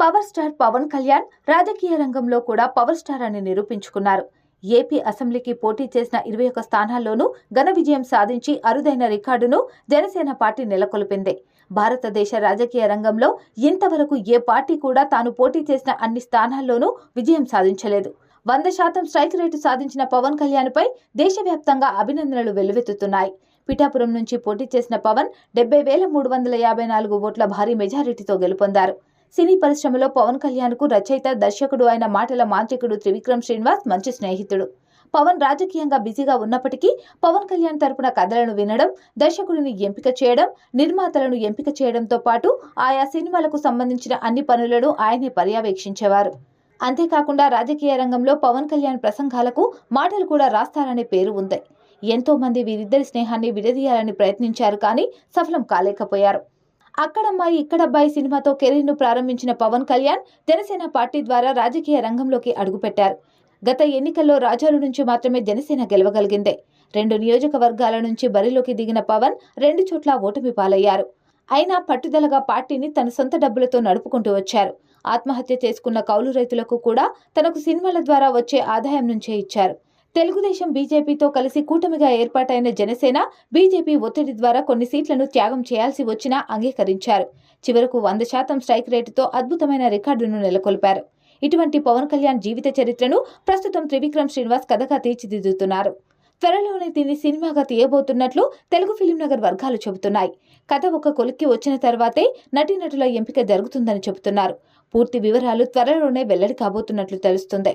Power star Pawan Kalyan రాజకీయ రంగంలో కూడా పవర్ స్టార్ అని నిరూపించుకున్నారు. ఏపీ అసెంబ్లీకి పోటీ చేసిన ఇరవై ఒక్క స్థానాల్లోనూ ఘన విజయం సాధించి అరుదైన రికార్డును జనసేన పార్టీ నెలకొల్పింది. భారతదేశ రాజకీయ రంగంలో ఇంతవరకు ఏ పార్టీ కూడా తాను పోటీ చేసిన అన్ని స్థానాల్లోనూ విజయం సాధించలేదు. వంద శాతం స్ట్రైక్ రేటు సాధించిన పవన్ కళ్యాణ్పై దేశవ్యాప్తంగా అభినందనలు వెల్లువెత్తుతున్నాయి. పిఠాపురం నుంచి పోటీ చేసిన పవన్ డెబ్బై వేల మూడు వందల యాభై నాలుగు ఓట్ల భారీ మెజారిటీతో గెలుపొందారు. సినీ పరిశ్రమలో పవన్ కళ్యాణ్కు రచయిత దర్శకుడు అయిన మాటల మాంత్రికుడు త్రివిక్రమ్ శ్రీనివాస్ మంచి స్నేహితుడు. పవన్ రాజకీయంగా బిజీగా ఉన్నప్పటికీ పవన్ కళ్యాణ్ తరపున కథలను వినడం దర్శకుడిని ఎంపిక చేయడం నిర్మాతలను ఎంపిక చేయడంతో పాటు ఆయా సినిమాలకు సంబంధించిన అన్ని పనులను ఆయనే పర్యవేక్షించేవారు. అంతేకాకుండా రాజకీయ రంగంలో పవన్ కళ్యాణ్ ప్రసంగాలకు మాటలు కూడా రాస్తారనే పేరు ఉంది. ఎంతో మంది వీరిద్దరి స్నేహాన్ని విడదీయాలని ప్రయత్నించారు కానీ సఫలం కాలేకపోయారు. అక్కడమ్మాయి ఇక్కడబ్బాయి సినిమాతో కెరీర్ను ప్రారంభించిన పవన్ కళ్యాణ్ జనసేన పార్టీ ద్వారా రాజకీయ రంగంలోకి అడుగుపెట్టారు. గత ఎన్నికల్లో రాజాలు నుంచి మాత్రమే జనసేన గెలవగలిగిందే. రెండు నియోజకవర్గాల నుంచి బరిలోకి దిగిన పవన్ రెండు చోట్ల ఓటమి పాలయ్యారు. అయినా పట్టుదలగా పార్టీని తన సొంత డబ్బులతో నడుపుకుంటూ వచ్చారు. ఆత్మహత్య చేసుకున్న కౌలు రైతులకు కూడా తనకు సినిమాల ద్వారా వచ్చే ఆదాయం నుంచే ఇచ్చారు. తెలుగుదేశం బీజేపీతో కలిసి కూటమిగా ఏర్పాటైన జనసేన బీజేపీ ఒత్తిడి ద్వారా కొన్ని సీట్లను త్యాగం చేయాల్సి వచ్చినా అంగీకరించారు. చివరకు వంద శాతం స్ట్రైక్ రేటుతో అద్భుతమైన రికార్డును నెలకొల్పారు. ఇటువంటి పవన్ కళ్యాణ్ జీవిత చరిత్రను ప్రస్తుతం త్రివిక్రమ్ శ్రీనివాస్ కథగా తీర్చిదిద్దుతున్నారు. త్వరలోనే దీన్ని సినిమాగా తీయబోతున్నట్లు తెలుగు ఫిలిం నగర్ వర్గాలు చెబుతున్నాయి. కథ ఒక కొలిక్కి వచ్చిన తర్వాతే నటీనటుల ఎంపిక జరుగుతుందని చెబుతున్నారు. పూర్తి వివరాలు త్వరలోనే వెల్లడి కాబోతున్నట్లు తెలుస్తుంది.